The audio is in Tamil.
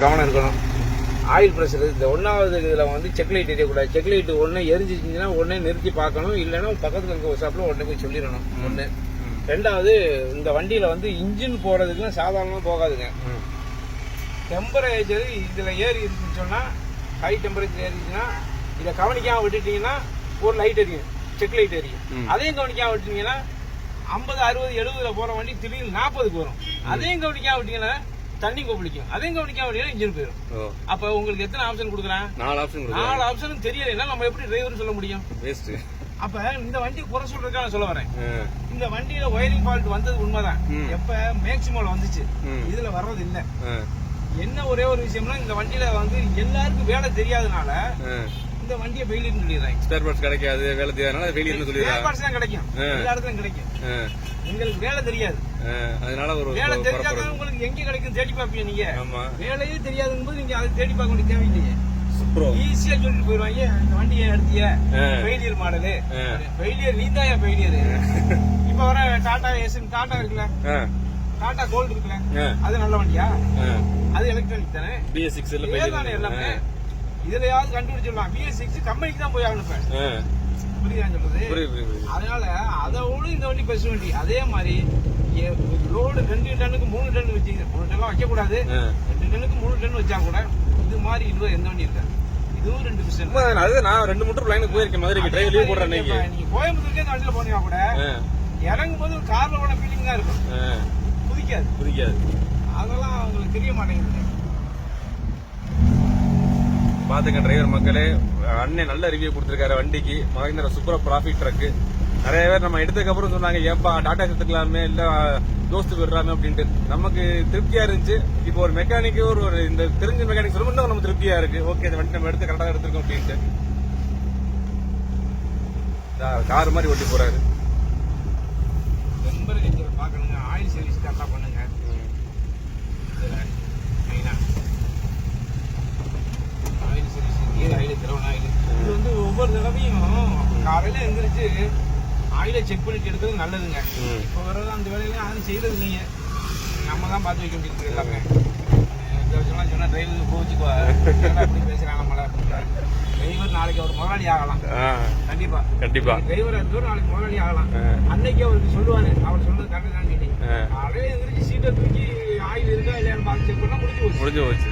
கவனம் இருக்கணும். ஆயில் ப்ரெஷர் இந்த ஒன்றாவது இதில் வந்து செக் லைட் எரியக்கூடாது. செக் லைட் ஒன்று எரிஞ்சிச்சிங்கன்னா உடனே நிறுத்தி பார்க்கணும். இல்லைன்னா பக்கத்தில் இருக்க ஒரு ஷாப்பில் உடனே போய் சொல்லிடணும். ஒன்று ரெண்டாவது இந்த வண்டியில் வந்து இன்ஜின் போகிறதுக்குலாம் சாதாரணமாக போகாதுங்க. டெம்பரேச்சர் இதில் ஏறி இருக்குன்னு சொன்னால் ஹை டெம்பரேச்சர் ஏறிச்சுன்னா இதை கவனிக்காம விட்டுட்டீங்கன்னா ஒரு லைட் எரியும். செக் லைட் எரியும் அதையும் கவனிக்காம விட்டீங்கன்னா ஐம்பது அறுபது எழுபதுல போற வண்டி திடீர்னு நாற்பதுக்கு வரும். அதையும் கவனிக்காம விட்டீங்கன்னா தண்ணி கொப்பளிக்கும் அதையும் கவனிக்காம விட்டீங்கன்னா இன்ஜின் போயிடும் அப்ப உங்களுக்கு எத்தனை ஆப்ஷன் கொடுக்குறேன்? நாலு ஆப்ஷன் நாலு ஆப்ஷனும் தெரியலைன்னா நம்ம எப்படி டிரைவர் சொல்ல முடியும்? வேஸ்ட் அப்ப இந்த வண்டி குறை சொல்றதுக்காக நான் சொல்ல வரேன். இந்த வண்டியில ஒயரிங் ஃபால்ட் வந்தது உண்மைதான். எப்ப? மேக்சிமம் வந்துச்சு. இதுல வர்றது இல்ல. என்ன ஒரே ஒரு விஷயம்னா இந்த வண்டியில வந்து எல்லாருக்கும் வேலை தெரியாதனால இந்த வண்டியை ஃபெயிலியர்னு சொல்லிடுறாங்க. ஸ்பேர் பார்ட்ஸ் கிடைக்காது வேலை தெரியாதனால ஃபெயிலியர்னு ஸ்பேர் சொல்லிடுறாங்க. பார்ட்ஸ் தான் கிடைக்கும். எல்லா இடத்துலயும் கிடைக்கும். எங்களுக்கு வேலை தெரியாது. அதனால ஒரு வேலை பரபரப்பு. உங்களுக்கு எங்க கிடைக்கும் தேடி பார்ப்பீங்க நீங்க. ஆமா. வேலையே தெரியாதுங்க போது நீங்க அதை தேடி பார்க்க வேண்டிய தேவையில்லையே. ஈஸியா சொல்லிட்டு போயிடுவாங்க இந்த வண்டியை எடுத்திய. Failure model. ஃபெயிலியர் நீ தான் ஃபெயிலியர் இப்ப வர டாடா எஸ் டாடா இருக்குல்ல? டாடா கோல்டு இருக்குல்ல. அது நல்ல வண்டியா? அது எலக்ட்ரானிக் தானே? பிஎஸ் சிக்ஸ் எல்லாமே? இதுலயாவது கண்டுபிடிச்சிடலாம். பிஎஸ் சிக்ஸ் கம்பெனிக்கு தான் போய் ஆகணும் புரியுதா சொல்றது? அதனால அதை விட இந்த வண்டி பெஸ்ட் வண்டி. அதே மாதிரி லோடு ரெண்டு டன்னுக்கு மூணு டன் வச்சு மூணு டன்லாம் வைக்க கூடாது ஆ. ரெண்டு டன்னுக்கு மூணு டன் வச்சா கூட இது மாதிரி இன்னும் எந்த வண்டி இருக்காது. இதுவும் ரெண்டு அது நான் ரெண்டு மூட்டர் லைனுக்கு போயிருக்கேன். மதுரைக்கு டிரைவர் லீவ் போடுறேன் இன்னைக்கு நீங்க கோயம்புத்தூருக்கே இந்த வண்டியில போனீங்க கூட இறங்கும் போது ஒரு கார்ல போன ஃபீலிங் தான் இருக்கும். புதிக்காது புரியாது அதெல்லாம் அவங்களுக்கு தெரிய மாட்டேங்குது. பாத்துங்க டிரைவர் மக்களே அண்ணன் நல்ல ரிவ்யூ கொடுத்துருக்காரு வண்டிக்கு. மகேந்திர சூப்பர் ப்ராஃபிட் ட்ரக்கு நிறைய பேர் நம்ம எடுத்ததுக்கு அப்புறம் சொன்னாங்க ஏன்பா டாடா எடுத்துக்கலாமே இல்ல தோஸ்து விடுறாமே அப்படின்ட்டு. நமக்கு திருப்தியா இருந்துச்சு. இப்போ ஒரு மெக்கானிக் ஒரு ஒரு இந்த தெரிஞ்ச மெக்கானிக் சொல்லும் இன்னும் நம்ம திருப்தியா இருக்கு. ஓகே இந்த வண்டி நம்ம எடுத்து கரெக்டாக எடுத்துருக்கோம் அப்படின்ட்டு. கார் மாதிரி ஓட்டி போறாரு. டெம்பர் பார்க்கணுங்க ஆயில் சர்வீஸ் கரெக்டாக பண்ணுங்க இதுல மெயினா ஆயில் சர்வீஸ் நீர் ஆயில் திரவண ஆயில் இது வந்து ஒவ்வொரு தடவையும் காலையில எந்திரிச்சு ஆயிலை செக் பண்ணிட்டு எடுக்கிறது நல்லதுங்க. இப்போ வர்றது அந்த வேலையெல்லாம் யாரும் செய்யறது இல்லைங்க நம்ம தான் பார்த்து வைக்க வேண்டியது எல்லாமே. சொன்னா சொன்னா டிரைவர் கோச்சுக்குவா இப்படி பேசுறாங்க நம்மள? டிரைவர் நாளைக்கு அவர் முதலாளி ஆகலாம். கண்டிப்பா. கண்டிப்பா. டிரைவர் இருந்தவர் நாளைக்கு முதலாளி ஆகலாம். அன்னைக்கு அவருக்கு சொல்லுவாரு. அவர் சொல்றது கரெக்ட் தான் கேட்டீங்க ஆ. காலையில சீட்டை தூக்கி ஆயில் இருக்கா இல்லையான்னு பார்த்து செக் பண்ணா முடிஞ்சு போச்சு. முடிஞ்சு போச்சு.